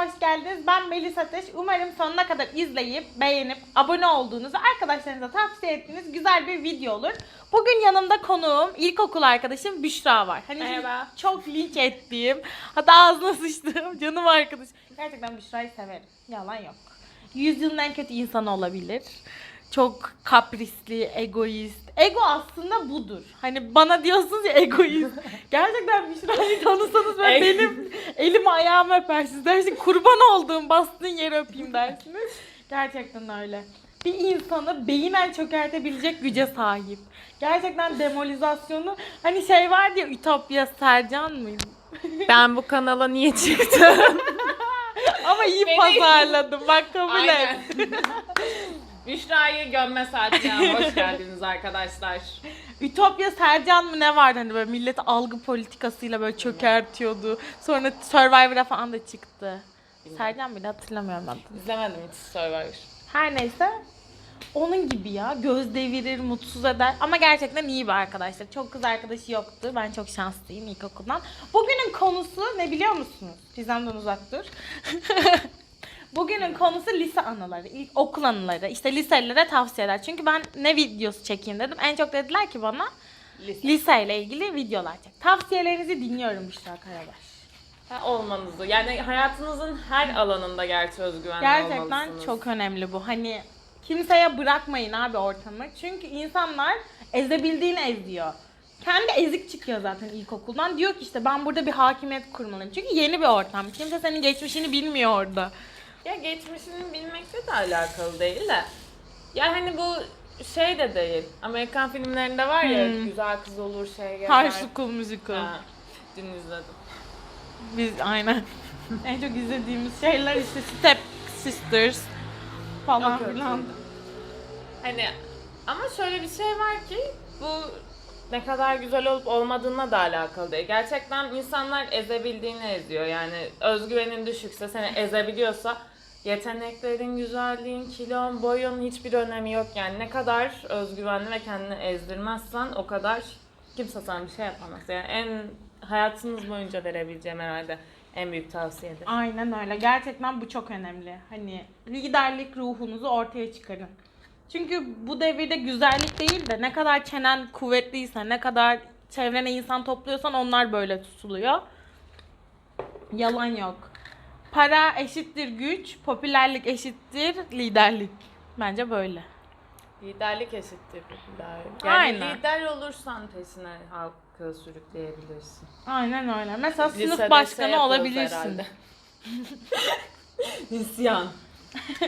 hoş geldiniz. Ben Melis Ateş. Umarım sonuna kadar izleyip, beğenip, abone olduğunuzu, arkadaşlarınıza tavsiye ettiğiniz güzel bir video olur. Bugün yanımda konuğum, ilkokul arkadaşım Büşra var. Hani Merhaba. çok linç ettiğim, hatta ağzına sıçtığım canım arkadaşım. Gerçekten Büşra'yı severim. Yalan yok. Yüzyılın en kötü insanı olabilir. Çok kaprisli, egoist. Ego aslında budur. Hani bana diyorsunuz ya egoist. Gerçekten Büşra'yı tanısanız böyle benim elim ayağımı öpersiniz dersin. Kurban olduğum bastığın yeri öpeyim dersiniz. Gerçekten öyle. Bir insanı beyinen çökertebilecek güce sahip. Gerçekten demolizasyonu hani şey vardı ya Ütopya Sercan mıydı? Ben bu kanala niye çıktım? Ama iyi Beni- pazarladım. Bak kabul et. Büşra'yı gömme saatine hoş geldiniz arkadaşlar. Ütopya Sercan mı ne vardı hani böyle millet algı politikasıyla böyle çökertiyordu. Sonra Survivor'a falan da çıktı. Sercan bile hatırlamıyorum adını. İzlemedim hiç Survivor. Her neyse onun gibi ya göz devirir, mutsuz eder ama gerçekten iyi bir arkadaşlar. Çok kız arkadaşı yoktu. Ben çok şanslıyım ilkokuldan. Bugünün konusu ne biliyor musunuz? Gizemden uzak dur. Bugünün konusu lise anıları, ilk okul anıları. İşte liselilere tavsiyeler. Çünkü ben ne videosu çekeyim dedim. En çok dediler ki bana Lise. liseyle ilgili videolar çek. Tavsiyelerinizi dinliyorum Büşra Karabaş. Ha, olmanızı. Yani hayatınızın her alanında gerçi özgüvenli Gerçekten olmalısınız. çok önemli bu. Hani kimseye bırakmayın abi ortamı. Çünkü insanlar ezebildiğini eziyor. Kendi ezik çıkıyor zaten ilkokuldan. Diyor ki işte ben burada bir hakimiyet kurmalıyım. Çünkü yeni bir ortam. Kimse senin geçmişini bilmiyor orada. Ya geçmişini bilmekle de alakalı değil de. Ya hani bu şey de değil. Amerikan filmlerinde var ya Hmm. güzel kız olur şey gezer. High School Musical. Ha, dün izledim. Biz aynen. en çok izlediğimiz şeyler işte Step Sisters falan Yok, yok, filan. Hani ama şöyle bir şey var ki bu ne kadar güzel olup olmadığına da alakalı değil. Gerçekten insanlar ezebildiğini eziyor. Yani özgüvenin düşükse seni ezebiliyorsa yeteneklerin, güzelliğin, kilon, boyun hiçbir önemi yok. Yani ne kadar özgüvenli ve kendini ezdirmezsen o kadar kimse sana bir şey yapamaz. Yani en hayatınız boyunca verebileceğim herhalde en büyük tavsiyedir. Aynen öyle. Gerçekten bu çok önemli. Hani liderlik ruhunuzu ortaya çıkarın. Çünkü bu devirde güzellik değil de ne kadar çenen kuvvetliyse, ne kadar çevrene insan topluyorsan onlar böyle tutuluyor. Yalan yok. Para eşittir güç, popülerlik eşittir liderlik. Bence böyle. Liderlik eşittir lider. Yani Aynen. lider olursan peşine halkı sürükleyebilirsin. Aynen öyle. Mesela Lisede sınıf şey başkanı yapıyoruz olabilirsin. herhalde.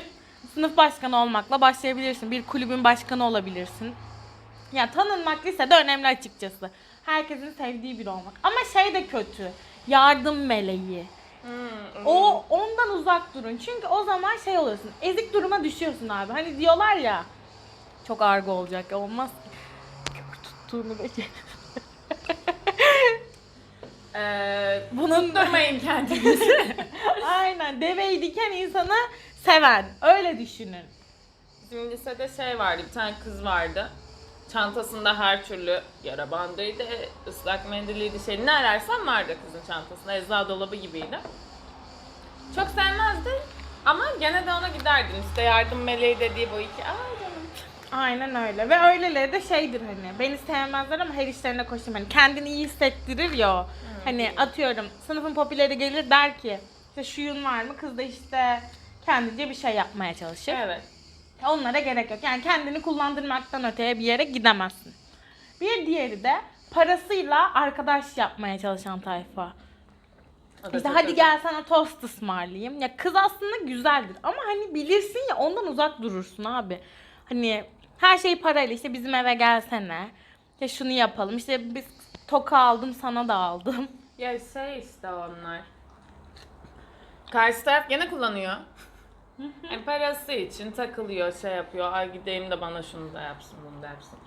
Sınıf başkanı olmakla başlayabilirsin. Bir kulübün başkanı olabilirsin. Ya tanınmak lisede önemli açıkçası. Herkesin sevdiği biri olmak. Ama şey de kötü. Yardım meleği. Hmm, O ondan uzak durun. Çünkü o zaman şey oluyorsun. Ezik duruma düşüyorsun abi. Hani diyorlar ya. Çok argo olacak. Olmaz ki. Kör tuttuğunu da Ee, Bunun durmayın kendinizi. Aynen. Deveyi diken insanı seven. Öyle düşünün. Bizim lisede şey vardı, bir tane kız vardı. Çantasında her türlü yara bandıydı, ıslak mendiliydi, şey ne ararsan vardı kızın çantasında. Eczacı dolabı gibiydi. Çok sevmezdi ama gene de ona giderdin. İşte yardım meleği dediği bu iki. Aa canım. Aynen öyle. Ve öyleleri de şeydir hani. Beni sevmezler ama her işlerine koşayım. Hani kendini iyi hissettirir ya o. Hani atıyorum sınıfın popüleri gelir der ki işte şuyun var mı? Kız da işte kendince bir şey yapmaya çalışır. Evet. Onlara gerek yok. Yani kendini kullandırmaktan öteye bir yere gidemezsin. Bir diğeri de parasıyla arkadaş yapmaya çalışan tayfa. Da İşte hadi gel sana tost ısmarlayayım. Ya kız aslında güzeldir ama hani bilirsin ya ondan uzak durursun abi. Hani her şey parayla işte bizim eve gelsene. İşte şunu yapalım. İşte biz toka aldım sana da aldım. Ya şey işte onlar. Karşı taraf gene kullanıyor. Yani parası için takılıyor, şey yapıyor. Ay gideyim de bana şunu da yapsın, bunu da yapsın.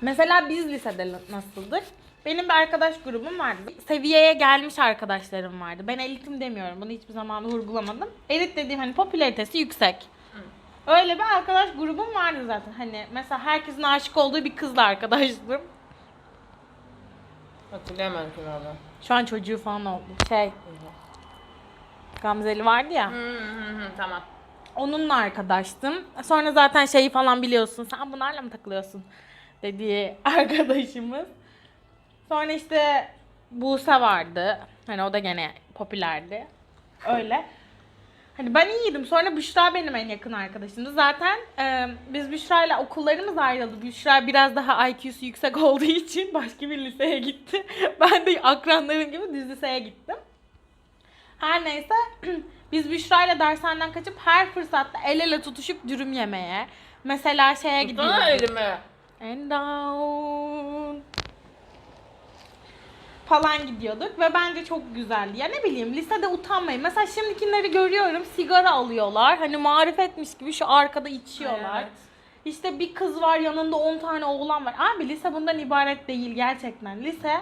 Mesela biz lisede nasıldık? Benim bir arkadaş grubum vardı. Seviyeye gelmiş arkadaşlarım vardı. Ben elitim demiyorum. Bunu hiçbir zaman vurgulamadım. Elit dediğim hani popülaritesi yüksek. Öyle bir arkadaş grubum vardı zaten. Hani mesela herkesin aşık olduğu bir kızla arkadaştım. Hatırlayamam ki valla. Şu an çocuğu falan oldu. Şey, Gamzeli vardı ya. Hı hı hı, tamam. Onunla arkadaştım. Sonra zaten şeyi falan biliyorsun. Sen bunlarla mı takılıyorsun? Dediği arkadaşımız. Sonra işte Buse vardı. Hani o da gene popülerdi. Öyle. Hani ben iyiydim. Sonra Büşra benim en yakın arkadaşımdı. Zaten e, biz Büşra'yla okullarımız ayrıldı. Büşra biraz daha IQ'su yüksek olduğu için başka bir liseye gitti. Ben de akranlarım gibi düz liseye gittim. Her neyse biz Büşra'yla dershaneden kaçıp her fırsatta el ele tutuşup dürüm yemeye. Mesela şeye gidiyorduk. Sana elimi. And down. Falan gidiyorduk ve bence çok güzeldi. Ya ne bileyim lisede utanmayın. Mesela şimdikileri görüyorum sigara alıyorlar. Hani marifetmiş gibi şu arkada içiyorlar. Evet. İşte bir kız var yanında 10 tane oğlan var. Abi lise bundan ibaret değil gerçekten. Lise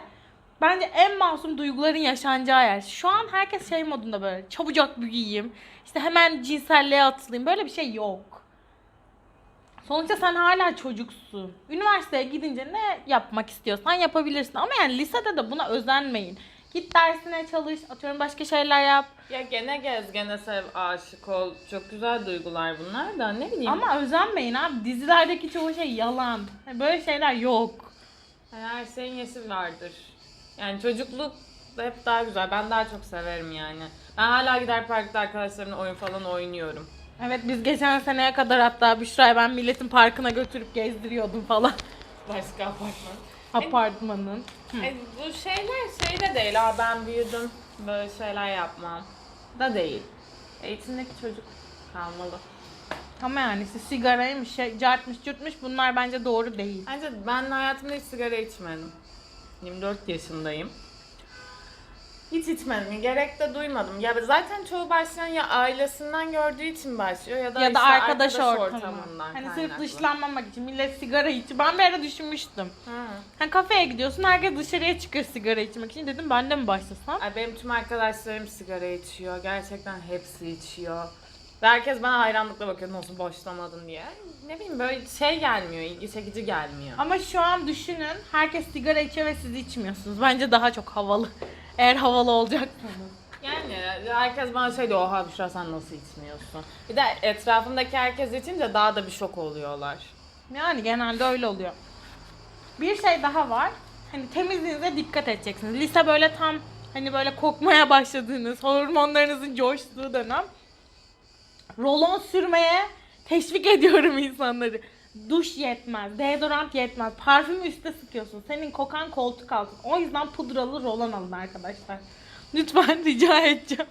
bence en masum duyguların yaşanacağı yer. Şu an herkes şey modunda böyle çabucak büyüyeyim. İşte hemen cinselliğe atılayım. Böyle bir şey yok. Sonuçta sen hala çocuksun. Üniversiteye gidince ne yapmak istiyorsan yapabilirsin. Ama yani lisede de buna özenmeyin. Git dersine çalış, atıyorum başka şeyler yap. Ya gene gez, gene sev, aşık ol. Çok güzel duygular bunlar da ne bileyim. Ama özenmeyin abi. Dizilerdeki çoğu şey yalan. Böyle şeyler yok. Yani her şeyin yeşil vardır. Yani çocukluk da hep daha güzel. Ben daha çok severim yani. Ben hala gider parkta arkadaşlarımla oyun falan oynuyorum. Evet biz geçen seneye kadar hatta Büşra'yı ben milletin parkına götürüp gezdiriyordum falan. Başka apartman. Apartmanın. E, bu şeyler şey de değil ha ben büyüdüm böyle şeyler yapmam da değil. Eğitimdeki çocuk kalmalı. Ama yani işte sigaraymış, şey, cartmış, cürtmüş bunlar bence doğru değil. Bence ben hayatımda hiç sigara içmedim. 24 yaşındayım. Hiç içmedim. Gerek de duymadım. Ya zaten çoğu başlayan ya ailesinden gördüğü için başlıyor ya da, ya da işte arkadaş, ortamı. ortamından Hani sırf kaynaklı. dışlanmamak için millet sigara içiyor. Ben bir ara düşünmüştüm. Hı. Hani kafeye gidiyorsun herkes dışarıya çıkıyor sigara içmek için. Dedim ben de mi başlasam? Ay benim tüm arkadaşlarım sigara içiyor. Gerçekten hepsi içiyor. Ve herkes bana hayranlıkla bakıyor nasıl boşlamadın diye. Ne bileyim böyle şey gelmiyor, ilgi çekici gelmiyor. Ama şu an düşünün herkes sigara içiyor ve siz içmiyorsunuz. Bence daha çok havalı. Eğer havalı olacaksanız. Yani herkes bana şey diyor, oha Büşra sen nasıl içmiyorsun? Bir de etrafımdaki herkes içince daha da bir şok oluyorlar. Yani genelde öyle oluyor. Bir şey daha var. Hani temizliğinize dikkat edeceksiniz. Lise böyle tam hani böyle kokmaya başladığınız, hormonlarınızın coştuğu dönem. Rolon sürmeye teşvik ediyorum insanları. Duş yetmez, deodorant yetmez, parfümü üste sıkıyorsun. Senin kokan koltuk altın. O yüzden pudralı rolon alın arkadaşlar. Lütfen rica edeceğim.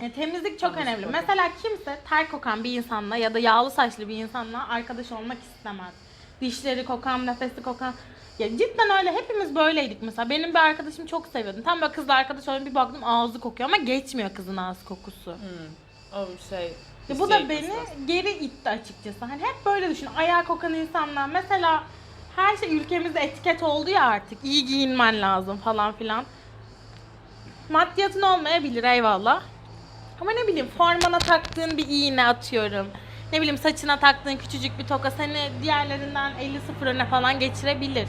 E, temizlik çok Yanlış önemli. koku. Mesela kimse ter kokan bir insanla ya da yağlı saçlı bir insanla arkadaş olmak istemez. Dişleri kokan, nefesi kokan. Ya cidden öyle hepimiz böyleydik mesela. Benim bir arkadaşım çok seviyordum. Tam böyle kızla arkadaş oldum bir baktım ağzı kokuyor ama geçmiyor kızın ağız kokusu. Hmm. O şey. Ya bu da beni geri itti açıkçası. Hani hep böyle düşün. Ayağı kokan insanlar mesela her şey ülkemizde etiket oldu ya artık. İyi giyinmen lazım falan filan. Maddiyatın olmayabilir eyvallah. Ama ne bileyim formana taktığın bir iğne atıyorum. Ne bileyim saçına taktığın küçücük bir toka seni diğerlerinden 50-0 öne falan geçirebilir.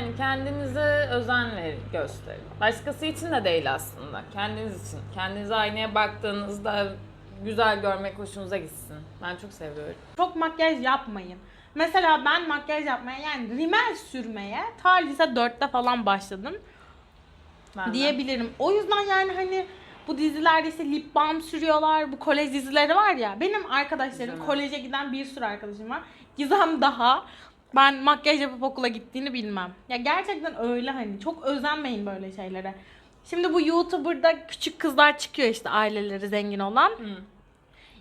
Yani kendinize özen ver, gösterin. Başkası için de değil aslında. Kendiniz için. Kendinize aynaya baktığınızda güzel görmek hoşunuza gitsin. Ben çok seviyorum. Çok makyaj yapmayın. Mesela ben makyaj yapmaya yani rimel sürmeye ta lise 4'te falan başladım. Ben de. diyebilirim. O yüzden yani hani bu dizilerde işte lip balm sürüyorlar. Bu kolej dizileri var ya. Benim arkadaşlarım koleje giden bir sürü arkadaşım var. Gizem daha. Ben makyaj yapıp okula gittiğini bilmem. Ya gerçekten öyle hani. Çok özenmeyin böyle şeylere. Şimdi bu YouTuber'da küçük kızlar çıkıyor işte aileleri zengin olan. Hı.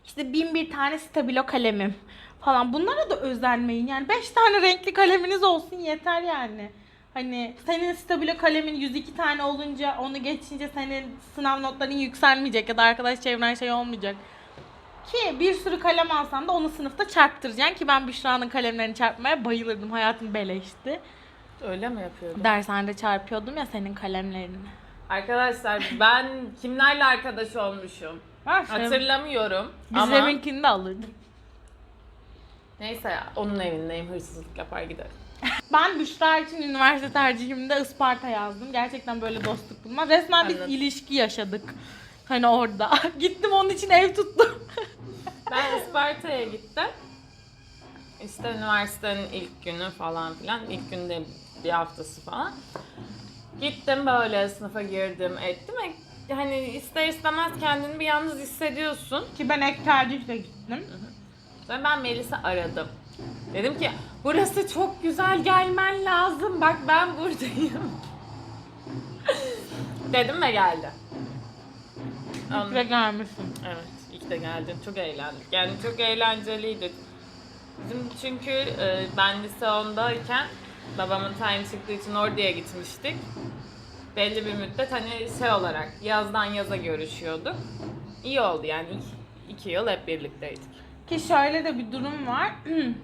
İşte bin bir tane stabilo kalemim falan. Bunlara da özenmeyin. Yani 5 tane renkli kaleminiz olsun yeter yani. Hani senin stabilo kalemin 102 tane olunca onu geçince senin sınav notların yükselmeyecek ya da arkadaş çevren şey olmayacak. Ki bir sürü kalem alsan da onu sınıfta çarptıracaksın ki ben Büşra'nın kalemlerini çarpmaya bayılırdım. Hayatım beleşti. Öyle mi yapıyordum? Dershanede çarpıyordum ya senin kalemlerini. Arkadaşlar ben kimlerle arkadaş olmuşum? Ha, şey, Hatırlamıyorum ama Gizem'inkini de alırdım. neyse onun evindeyim hırsızlık yapar giderim. Ben Büşra için üniversite tercihimde Isparta yazdım. Gerçekten böyle dostluk bulma. Resmen biz Anladım. ilişki yaşadık. Hani orada. Gittim onun için ev tuttum. Ben Isparta'ya gittim. İşte üniversitenin ilk günü falan filan. İlk günde bir haftası falan. Gittim böyle sınıfa girdim ettim. E, Hani ister istemez kendini bir yalnız hissediyorsun. Ki ben ek tercihle gittim. Sonra ben Melis'i aradım. Dedim ki burası çok güzel gelmen lazım. Bak ben buradayım. Dedim ve geldi. Ondan- Ve gelmişsin. Evet, ilk de geldin. Çok eğlendik. Yani çok eğlenceliydi. Bizim çünkü e, ben lise 10'dayken babamın tayin çıktığı için oraya gitmiştik. Belli bir müddet hani şey olarak yazdan yaza görüşüyorduk. İyi oldu yani iki, iki yıl hep birlikteydik. Ki şöyle de bir durum var.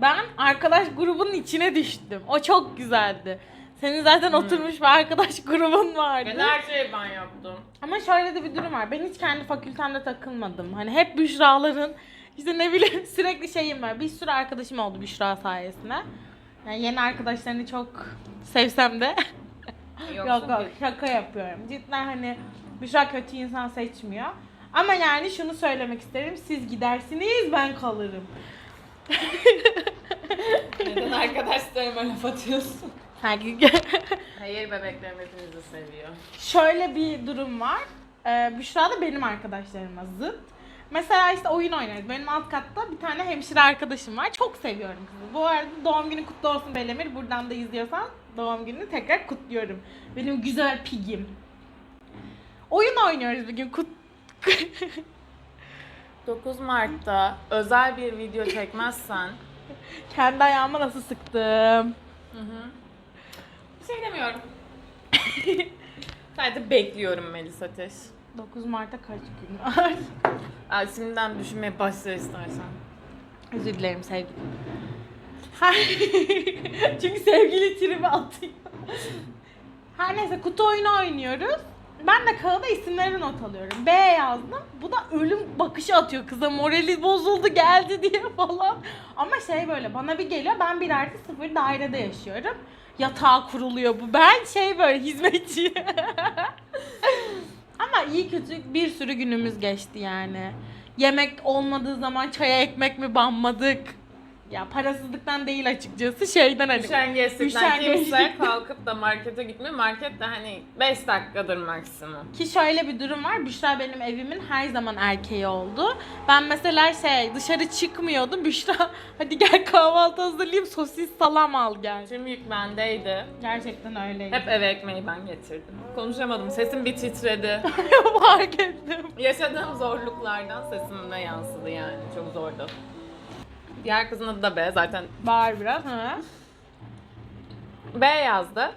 Ben arkadaş grubunun içine düştüm. O çok güzeldi. Senin zaten oturmuş bir arkadaş grubun vardı. Ben her şeyi ben yaptım. Ama şöyle de bir durum var. Ben hiç kendi fakültemde takılmadım. Hani hep Büşra'ların işte ne bileyim sürekli şeyim var. Bir sürü arkadaşım oldu Büşra sayesinde. Yani yeni arkadaşlarını çok sevsem de yok yok şaka yapıyorum. Cidden hani Büşra kötü insan seçmiyor. Ama yani şunu söylemek isterim. Siz gidersiniz ben kalırım. Neden arkadaşlarıma laf atıyorsun? Sanki Hayır bebeklerim hepinizi seviyor. Şöyle bir durum var. Ee, Büşra da benim arkadaşlarıma zıt. Mesela işte oyun oynarız. Benim alt katta bir tane hemşire arkadaşım var. Çok seviyorum kızı. Bu arada doğum günü kutlu olsun Belemir. Buradan da izliyorsan doğum gününü tekrar kutluyorum. Benim güzel pigim. Oyun oynuyoruz bir gün. Kut 9 Mart'ta özel bir video çekmezsen Kendi ayağıma nasıl sıktım. Bir şey demiyorum. Sadece bekliyorum Melis Ateş. 9 Mart'ta kaç gün var? Aa, şimdiden düşünmeye başla istersen. Özür dilerim sevgilim. Çünkü sevgili tribi atıyor. Her neyse kutu oyunu oynuyoruz. Ben de kağıda isimleri not alıyorum. B yazdım. Bu da ölüm bakışı atıyor kıza. Morali bozuldu geldi diye falan. Ama şey böyle bana bir geliyor. Ben bir artı sıfır dairede yaşıyorum. Yatağa kuruluyor bu. Ben şey böyle hizmetçi. Ama iyi kötü bir sürü günümüz geçti yani. Yemek olmadığı zaman çaya ekmek mi banmadık? Ya parasızlıktan değil açıkçası şeyden hani. Üşengeçlikten kimse kalkıp da markete gitmiyor. Market de hani 5 dakikadır maksimum. Ki şöyle bir durum var. Büşra benim evimin her zaman erkeği oldu. Ben mesela şey dışarı çıkmıyordum. Büşra hadi gel kahvaltı hazırlayayım sosis salam al gel. Tüm yük bendeydi. Gerçekten öyleydi. Hep eve ekmeği ben getirdim. Konuşamadım. Sesim bir titredi. fark ettim. Yaşadığım zorluklardan sesimde yansıdı yani. Çok zordu. Diğer kızın adı da B zaten. Bağır biraz. Ha. B yazdı.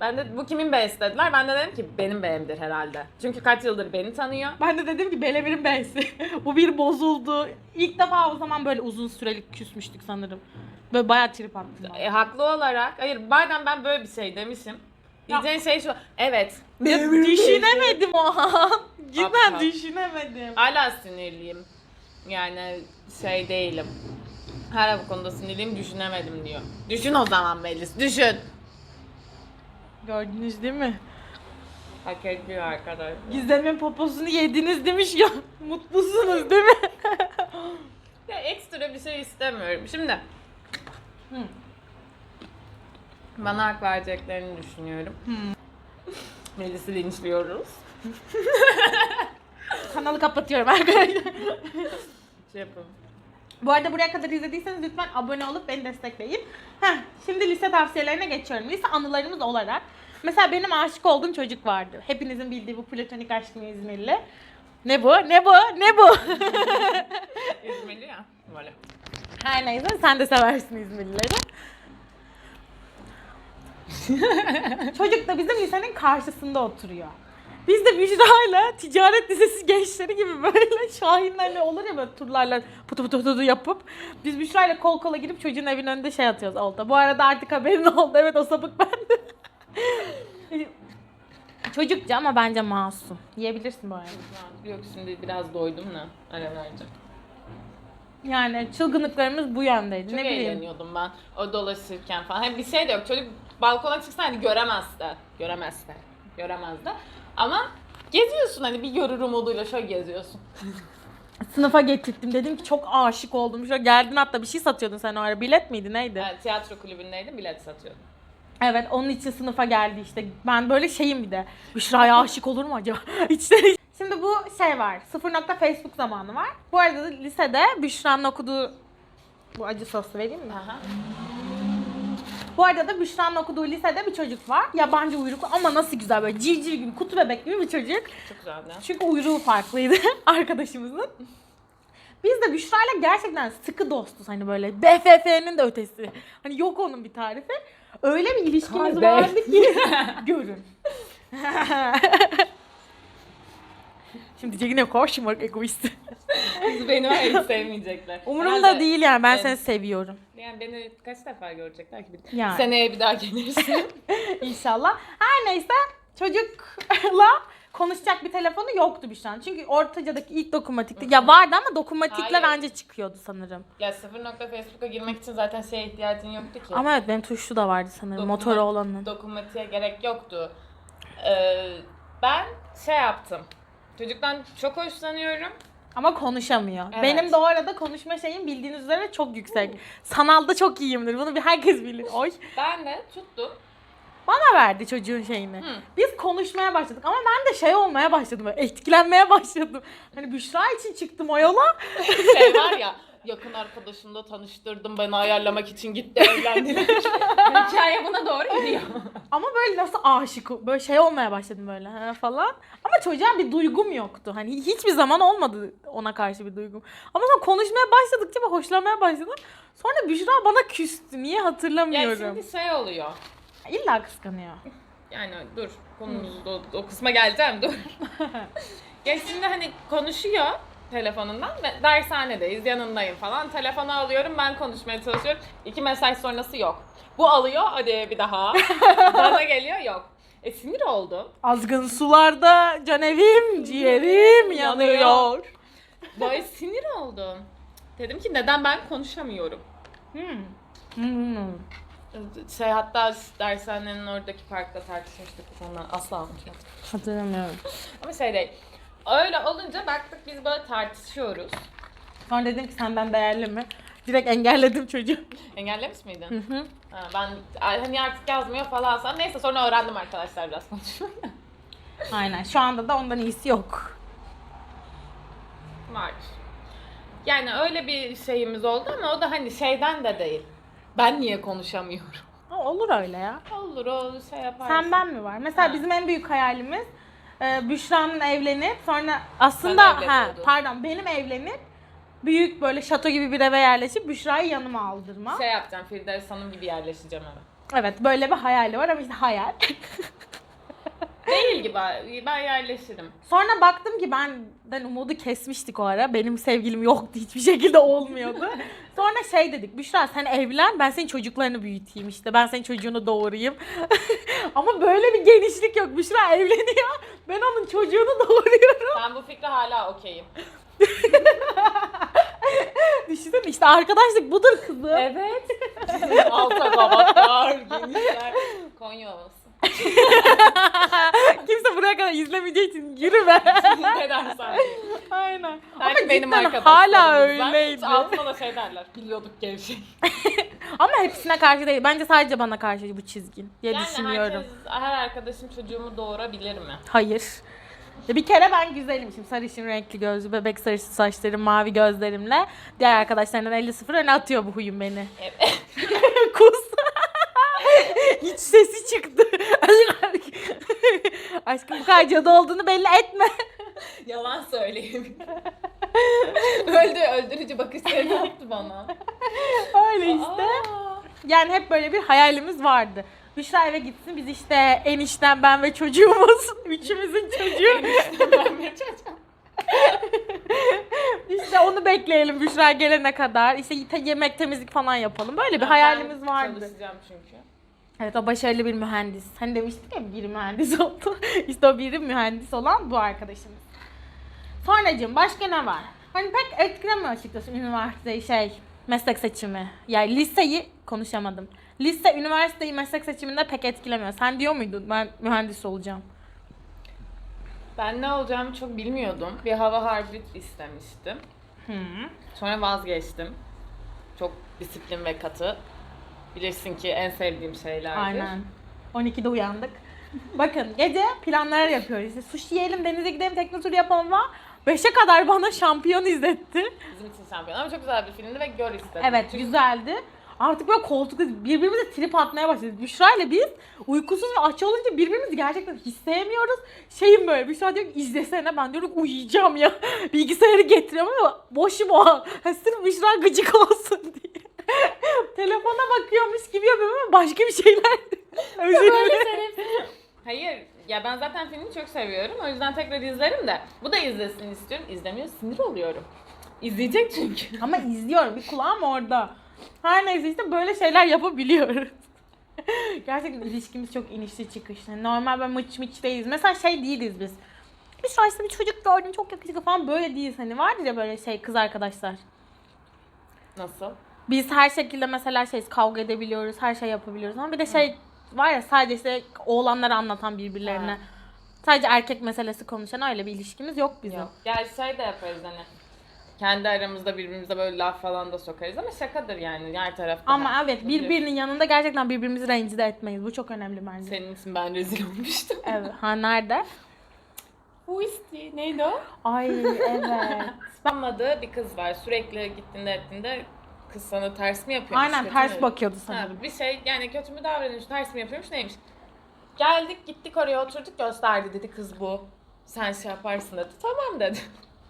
Ben de bu kimin B'si dediler. Ben de dedim ki benim B'mdir herhalde. Çünkü kaç yıldır beni tanıyor. Ben de dedim ki Belemir'in B'si. Bu bir bozuldu. İlk defa o zaman böyle uzun süreli küsmüştük sanırım. Böyle bayağı trip attım. E, haklı olarak. Hayır madem ben böyle bir şey demişim. Diyeceğin şey şu. Evet. Ya, düşünemedim o an. Cidden Aptal. düşünemedim. Hala sinirliyim. Yani şey değilim. Hala bu konuda sinirliyim düşünemedim diyor. Düşün o zaman Melis. Düşün. Gördünüz değil mi? Hak ediyor arkadaşlar. Gizem'in poposunu yediniz demiş ya. Mutlusunuz değil mi? Ya ekstra bir şey istemiyorum. Şimdi Hı. bana hak vereceklerini düşünüyorum. Melis'i linçliyoruz. Kanalı kapatıyorum arkadaşlar. Şey yapalım. Bu arada buraya kadar izlediyseniz lütfen abone olup beni destekleyin. Heh, şimdi lise tavsiyelerine geçiyorum. Lise anılarımız olarak. Mesela benim aşık olduğum çocuk vardı. Hepinizin bildiği bu platonik aşkım İzmirli. Ne bu? Ne bu? Ne bu? İzmirli ya. Böyle. Her neyse sen de seversin İzmirlileri. Çocuk da bizim lisenin karşısında oturuyor. Biz de Büşra'yla ticaret lisesi gençleri gibi böyle şahinlerle olur ya böyle turlarla putu putu putu yapıp biz Büşra'yla kol kola gidip çocuğun evinin önünde şey atıyoruz olta. Bu arada artık haberin oldu. Evet o sapık bende. Çocukça ama bence masum. Yiyebilirsin bu arada. Yok şimdi biraz doydum da ara vereceğim. Yani çılgınlıklarımız bu yöndeydi. Çok ne bileyim. eğleniyordum ben o dolaşırken falan. Hem bir şey de yok. Çocuk balkona çıksa hani göremez de. Göremez de. Göremez de. Ama geziyorsun hani bir görür umuduyla şöyle geziyorsun. Sınıfa getirttim dedim ki çok aşık oldum. Şöyle geldin hatta bir şey satıyordun sen o ara. Bilet miydi neydi? Evet, tiyatro kulübündeydim bilet satıyordum. Evet onun için sınıfa geldi işte. Ben böyle şeyim bir de. Büşra'ya aşık olur mu acaba? İçten Şimdi bu şey var. Sıfır nokta Facebook zamanı var. Bu arada da lisede Büşra'nın okuduğu... Bu acı soslu vereyim mi? Aha. Bu arada da Büşra'nın okuduğu lisede bir çocuk var. Yabancı uyruklu ama nasıl güzel böyle civciv gibi, kutu bebek gibi bir çocuk. Çok güzeldi. Çünkü uyruğu farklıydı arkadaşımızın. Biz de Büşra'yla gerçekten sıkı dostuz hani böyle BFF'nin de ötesi. Hani yok onun bir tarifi. Öyle bir ilişkimiz Kardeş. vardı ki görün. Şimdi diyecek ne şımarık egoist. Beni var ya hiç sevmeyecekler. Umurumda Herhalde- değil yani ben Evet. seni seviyorum. Yani beni kaç defa görecekler ki? Yani. Seneye bir daha gelirsin. İnşallah. Her neyse çocukla konuşacak bir telefonu yoktu Büşra'nın. Çünkü ortacadaki ilk dokunmatikte ya vardı ama dokunmatikler Hayır. anca çıkıyordu sanırım. ya sıfır nokta Facebook'a girmek için zaten şeye ihtiyacın yoktu ki. Ama evet benim tuşlu da vardı sanırım Dokunma- motoru olanın. Dokunmatiğe gerek yoktu. Ee, ben şey yaptım. Çocuktan çok hoşlanıyorum. Ama konuşamıyor. Evet. Benim de o arada konuşma şeyim bildiğiniz üzere çok yüksek. Sanalda çok iyiyimdir. Bunu bir herkes bilir. Oy. Ben de tuttum. Bana verdi çocuğun şeyini. Hı. Biz konuşmaya başladık ama ben de şey olmaya başladım. Etkilenmeye başladım. Hani Büşra için çıktım o yola. Şey var ya yakın arkadaşımla tanıştırdım beni ayarlamak için gitti evlendiler. Hikaye buna doğru gidiyor. Ama böyle nasıl aşık, böyle şey olmaya başladım böyle ha, falan. Ama çocuğa bir duygum yoktu. Hani hiçbir zaman olmadı ona karşı bir duygum. Ama sonra konuşmaya başladıkça ben hoşlanmaya başladım. Sonra Büşra bana küstü. Niye Ya hatırlamıyorum. şimdi şey oluyor. İlla kıskanıyor. Yani dur konumuz o, o kısma geleceğim dur. ya şimdi hani konuşuyor telefonundan ve dershanedeyiz yanındayım falan. Telefonu alıyorum ben konuşmaya çalışıyorum. İki mesaj sonrası yok. Bu alıyor hadi bir daha. Bana geliyor yok. E sinir oldum. Azgın sularda can evim, ciğerim yanıyor. Böyle sinir oldum. Dedim ki neden ben konuşamıyorum? Hmm. Hmm. Şey hatta dershanenin oradaki parkta tartışmıştık biz ondan asla unutmadım. Hatırlamıyorum. Ama şey değil. Öyle olunca baktık biz böyle tartışıyoruz. Sonra dedim ki senden değerli mi? Direkt engelledim çocuğu. Engellemiş miydin? Hı hı. Ha, ben hani artık yazmıyor falan sen. Neyse sonra öğrendim arkadaşlar biraz konuşmayı. Aynen. Şu anda da ondan iyisi yok. Var. Yani öyle bir şeyimiz oldu ama o da hani şeyden de değil. Ben niye konuşamıyorum? Ha, olur öyle ya. Olur o şey yaparsın. Sen ben mi var? Mesela Ha. bizim en büyük hayalimiz e, Büşra'nın evlenip sonra aslında ha pardon benim evlenip büyük böyle şato gibi bir eve yerleşip Büşra'yı yanıma aldırma. Şey yapacağım Firdevs Hanım gibi yerleşeceğim eve. Evet böyle bir hayali var ama işte hayal. Değil gibi ben yerleşirim. Sonra baktım ki benden umudu kesmiştik o ara. Benim sevgilim yoktu hiçbir şekilde olmuyordu. Sonra şey dedik Büşra sen evlen ben senin çocuklarını büyüteyim işte. Ben senin çocuğunu doğurayım. Ama böyle bir genişlik yok. Büşra evleniyor. Ben onun çocuğunu doğuruyorum. Ben bu fikre hala okeyim. Düşünsene işte arkadaşlık budur kızım. Evet. Alta kabaklar, genişler. Konya olsun. Kimse buraya kadar izlemeyeceği için yürüme. ne dersen. Aynen. Belki Ama benim cidden hala öyleydi. Altına da şey derler. Biliyorduk gevşek. Ama hepsine karşı değil. Bence sadece bana karşı bu çizgin diye Yani düşünüyorum. herkes, her arkadaşım çocuğumu doğurabilir mi? Hayır. Ya Bir kere ben güzelim şimdi sarışın renkli gözlü bebek sarısı saçlarım mavi gözlerimle diğer arkadaşlarından 50-0 öne atıyor bu huyum beni. Evet. Kus. Hiç sesi çıktı. Aşkım bu kadar cadı olduğunu belli etme. Yalan söyleyeyim. Öldü öldürücü bakışlarını attı bana. Öyle işte. Aa. Yani hep böyle bir hayalimiz vardı. Büşra eve gitsin biz işte enişten ben ve çocuğumuz. Üçümüzün çocuğu. Ben bir çocuğum. Onu bekleyelim Büşra gelene kadar. İşte te- yemek temizlik falan yapalım. Böyle bir hayalimiz vardı. Çalışacağım çünkü. Evet o başarılı bir mühendis. Hani demiştik ya biri mühendis oldu. işte o biri mühendis olan bu arkadaşımız. Sonracığım başka ne var? Hani pek etkilemiyor açıkçası üniversite şey meslek seçimi. Yani liseyi konuşamadım. Lise, üniversiteyi meslek seçiminde pek etkilemiyor. Sen diyor muydun ben mühendis olacağım? Ben ne olacağımı çok bilmiyordum. Bir hava harbi istemiştim. Hı. Sonra vazgeçtim. Çok disiplin ve katı. Bilirsin ki en sevdiğim şeylerdir. Aynen. 12'de uyandık. Bakın gece planlar yapıyoruz. İşte sushi yiyelim, denize gidelim, tekne turu yapalım falan. 5'e kadar bana şampiyon izletti. Bizim için şampiyon. Ama çok güzel bir filmdi ve gör istedim. Evet Çünkü güzeldi. Artık böyle koltukta birbirimize trip atmaya başladık. Büşra ile biz uykusuz ve aç olunca birbirimizi gerçekten hiç sevmiyoruz. Şeyim böyle Büşra diyor ki izlesene ben diyorum uyuyacağım ya. Bilgisayarı getiriyorum ama boşum o an. Sırf Büşra gıcık olsun diye. Telefona bakıyormuş gibi yapıyorum ama başka bir şeyler. Dilerim. Hayır. Ya ben zaten filmi çok seviyorum. O yüzden tekrar izlerim de. Bu da izlesin istiyorum. İzlemiyor sinir oluyorum. İzleyecek çünkü. Ama izliyorum. Bir kulağım orada. Her neyse işte böyle şeyler yapabiliyoruz. Gerçekten ilişkimiz çok inişli çıkışlı. Normal böyle mıç mıç değiliz. Mesela şey değiliz biz. Bir şaşlı bir çocuk gördüm çok yakışıklı falan böyle değiliz. Hani vardır ya böyle şey kız arkadaşlar. Nasıl? Biz her şekilde mesela şey kavga edebiliyoruz, her şey yapabiliyoruz ama bir de şey var ya sadece işte oğlanları anlatan birbirlerine. Ha. Sadece erkek meselesi konuşan öyle bir ilişkimiz yok bizim. Yok. Ya şey de yaparız hani. Kendi aramızda birbirimize böyle laf falan da sokarız ama şakadır yani her tarafta. Ama evet birbirinin yanında gerçekten birbirimizi rencide etmeyiz. Bu çok önemli bence. Senin için ben rezil olmuştum. Evet. Ha nerede? Bu isti. Neydi o? Ay evet. Anladığı bir kız var. Sürekli gittiğinde ettiğinde kız sana ters mi yapıyormuş? Aynen kötü ters mü? bakıyordu Ha, sanırım. bir şey yani kötü mü davranıyormuş, ters mi yapıyormuş neymiş? Geldik gittik oraya oturduk gösterdi dedi kız bu. Sen şey yaparsın dedi. Tamam dedi.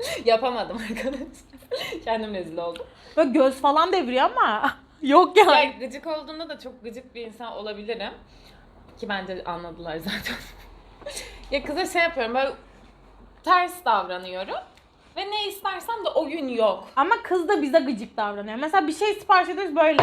Yapamadım arkadaşlar. Kendim rezil oldum. Böyle göz falan deviriyor ama yok yani. Ya gıcık olduğumda da çok gıcık bir insan olabilirim. Ki bence anladılar zaten. ya kıza şey yapıyorum böyle ters davranıyorum. Ve ne istersem de o gün yok. Ama kız da bize gıcık davranıyor. Mesela bir şey sipariş ediyoruz böyle.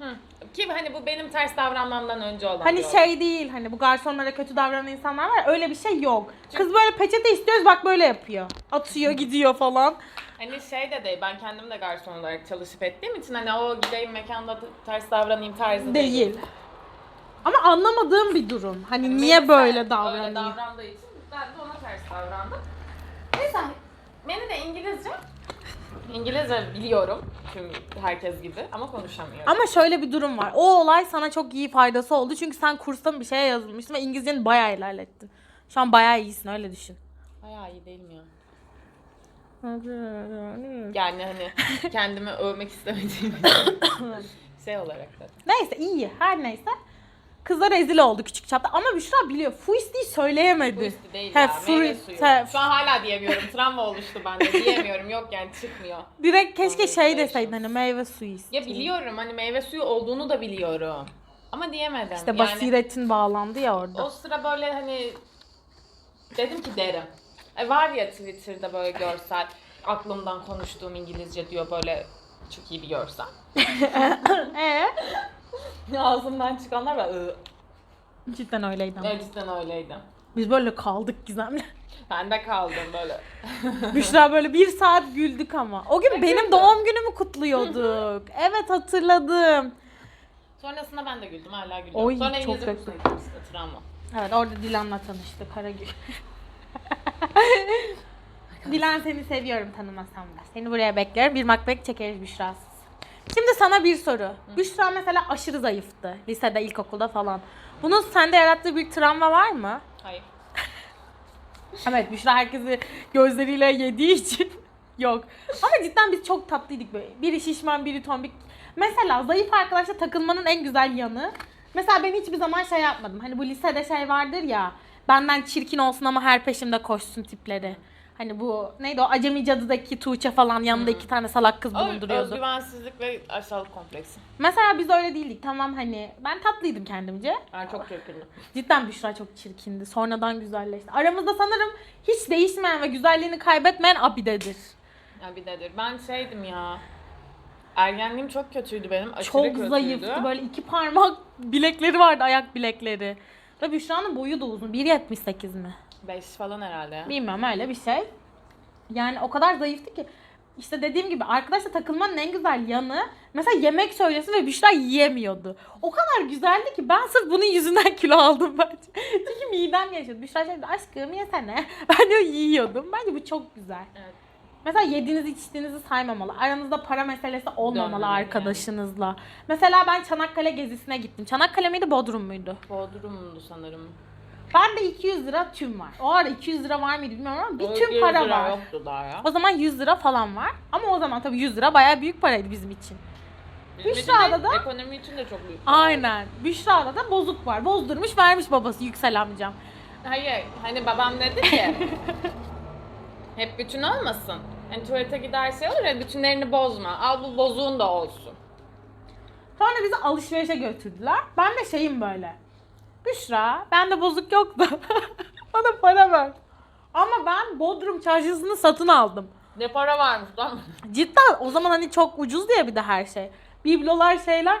Hı. Ki hani bu benim ters davranmamdan önce olan Hani bir olay. şey değil hani bu garsonlara kötü davranan insanlar var öyle bir şey yok. Kız böyle peçete istiyoruz bak böyle yapıyor. Atıyor gidiyor falan. Hani şey de değil, ben kendim de garson olarak çalışıp ettiğim için hani o gideyim mekanda ters davranayım tarzı değil. Değil. Ama anlamadığım bir durum. Hani Yani niye Melisa böyle Öyle davranıyor? davrandığı için ben de ona ters davrandım. Neyse, beni de İngilizce, İngilizce biliyorum tüm herkes gibi ama konuşamıyorum. Ama şöyle bir durum var. O olay sana çok iyi faydası oldu. Çünkü sen kurstan bir şeye yazılmıştın ve İngilizceni bayağı ilerlettin. Şu an bayağı iyisin öyle düşün. Bayağı iyi değilim ya. Yani hani kendimi övmek istemediğim şey olarak da. Neyse iyi her neyse. Kıza rezil oldu küçük çapta ama Büşra biliyor. Fuisti'yi söyleyemedi. Bu üstü değil He, ya, fruit- meyve suyu. he, Şu an hala diyemiyorum, travma oluştu bende. Diyemiyorum, yok yani çıkmıyor. Direkt keşke şey Congratulations. deseydin hani meyve suyu Ya biliyorum hani meyve suyu olduğunu da biliyorum. Ama diyemedim. İşte basiretin bağlandı ya orada. o sıra böyle hani dedim ki derim. E var ya Twitter'da böyle görsel aklımdan konuştuğum İngilizce diyor böyle çok iyi bir görsel. Ee? Ağzımdan çıkanlar var. "Iı." Cidden öyleydi ama. Evet, cidden öyleydi. Biz böyle kaldık Gizem'le. Ben de kaldım böyle. Büşra böyle bir saat güldük ama. O gün benim güldüm. doğum günümü kutluyorduk. evet hatırladım. Sonrasında ben de güldüm hala gülüyorum. Oy, Sonra çok İngilizce kötü. kursuna gittim işte travma. Evet orada Dilan'la tanıştık Karagül. Dilan seni seviyorum tanımasam da. Seni buraya bekliyorum. Bir makbek çekeriz Büşra'sız. Şimdi sana bir soru. Büşra mesela aşırı zayıftı. Lisede, ilkokulda falan. Bunun sende yarattığı bir travma var mı? Hayır. Evet Büşra herkesi gözleriyle yediği için yok. Ama cidden biz çok tatlıydık böyle. Biri şişman, biri tombik. Mesela zayıf arkadaşla takılmanın en güzel yanı. Mesela ben hiçbir zaman şey yapmadım. Hani bu lisede şey vardır ya. Benden çirkin olsun ama her peşimde koşsun tipleri. Hani bu neydi o acemi cadıdaki Tuğçe falan yanında iki tane salak kız bulunduruyordu. özgüvensizlik ve aşağılık kompleksi. Mesela biz öyle değildik. Tamam hani ben tatlıydım kendimce. Ben çok çirkindim. Cidden Büşra çok çirkindi. Sonradan güzelleşti. Aramızda sanırım hiç değişmeyen ve güzelliğini kaybetmeyen Abide'dir. Ya bir dedir. Ben şeydim ya. Ergenliğim çok kötüydü benim. Aşırı çok kötüydü. zayıftı. Böyle iki parmak bilekleri vardı, ayak bilekleri. Ve Büşra'nın boyu da uzun. 1.78 mi? 5 falan herhalde. Bilmiyorum öyle bir şey. Yani o kadar zayıftı ki. işte dediğim gibi arkadaşla takılmanın en güzel yanı mesela yemek söylesin ve Büşra yiyemiyordu. O kadar güzeldi ki ben sırf bunun yüzünden kilo aldım bence. Çünkü midem yaşadı. Büşra şey dedi aşkım yesene. Ben de yiyordum. Bence bu çok güzel. Evet. Mesela yediğinizi içtiğinizi saymamalı. Aranızda para meselesi olmamalı Dönmemeli yani. arkadaşınızla. Mesela ben Çanakkale gezisine gittim. Çanakkale miydi Bodrum muydu? Bodrum'du sanırım. Ben de 200 lira tüm var. O ara 200 lira var mıydı bilmiyorum ama bir tüm 200 para lira var. Yoktu daha ya. O zaman 100 lira falan var. Ama o zaman tabii 100 lira bayağı büyük paraydı bizim için. Bizim için Büşra'da de da- Ekonomi için de çok büyük. Aynen. Büşra'da da bozuk var. Bozdurmuş vermiş babası Yüksel amcam. Hayır, hani babam dedi ki hep bütün olmasın. Hani tuvalete gider şey olur ya bütünlerini bozma. Al bu bozuğun da olsun. Sonra bizi alışverişe götürdüler. Ben de şeyim böyle. Büşra bende bozuk yok da bana para ver. Ama ben Bodrum çarşısını satın aldım. Ne para varmış lan? Cidden o zaman hani çok ucuz diye bir de her şey. Biblolar şeyler.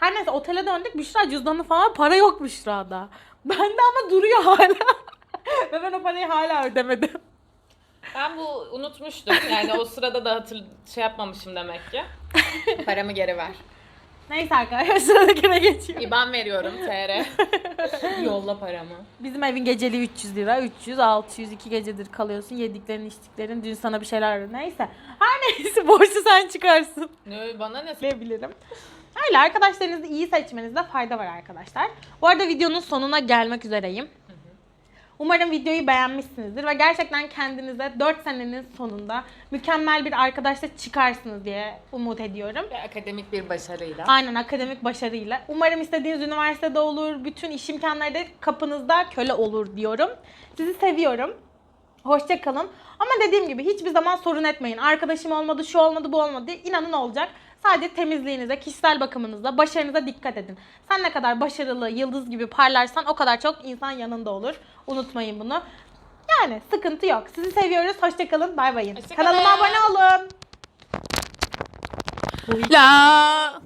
Her neyse otele döndük Büşra cüzdanı falan para yok Büşra'da. Bende ama duruyor hala. Ve ben o parayı hala ödemedim. Ben bu unutmuştum. Yani o sırada da hatır şey yapmamışım demek ki. Paramı geri ver. Neyse arkadaşlar sıradakine geçiyor. İban veriyorum TR. Yolla paramı. Bizim evin geceliği 300 lira. 300, 600 iki gecedir kalıyorsun. Yediklerin, içtiklerin. Dün sana bir şeyler. Neyse. Her neyse borcu sen çıkarsın. Ne bana ne? Diyebilirim. Öyle arkadaşlarınızı iyi seçmenizde fayda var arkadaşlar. Bu arada videonun sonuna gelmek üzereyim. Umarım videoyu beğenmişsinizdir ve gerçekten kendinize 4 senenin sonunda mükemmel bir arkadaşla çıkarsınız diye umut ediyorum. Ve akademik bir başarıyla. Aynen akademik başarıyla. Umarım istediğiniz üniversitede olur, bütün iş imkanları da kapınızda köle olur diyorum. Sizi seviyorum. Hoşça kalın. Ama dediğim gibi hiçbir zaman sorun etmeyin. Arkadaşım olmadı, şu olmadı, bu olmadı. İnanın olacak. Sadece temizliğinize, kişisel bakımınıza, başarınıza dikkat edin. Sen ne kadar başarılı, yıldız gibi parlarsan o kadar çok insan yanında olur. Unutmayın bunu. Yani sıkıntı yok. Sizi seviyoruz. Hoşçakalın. Bay bayın. Hoşça Kanalıma abone olun. La.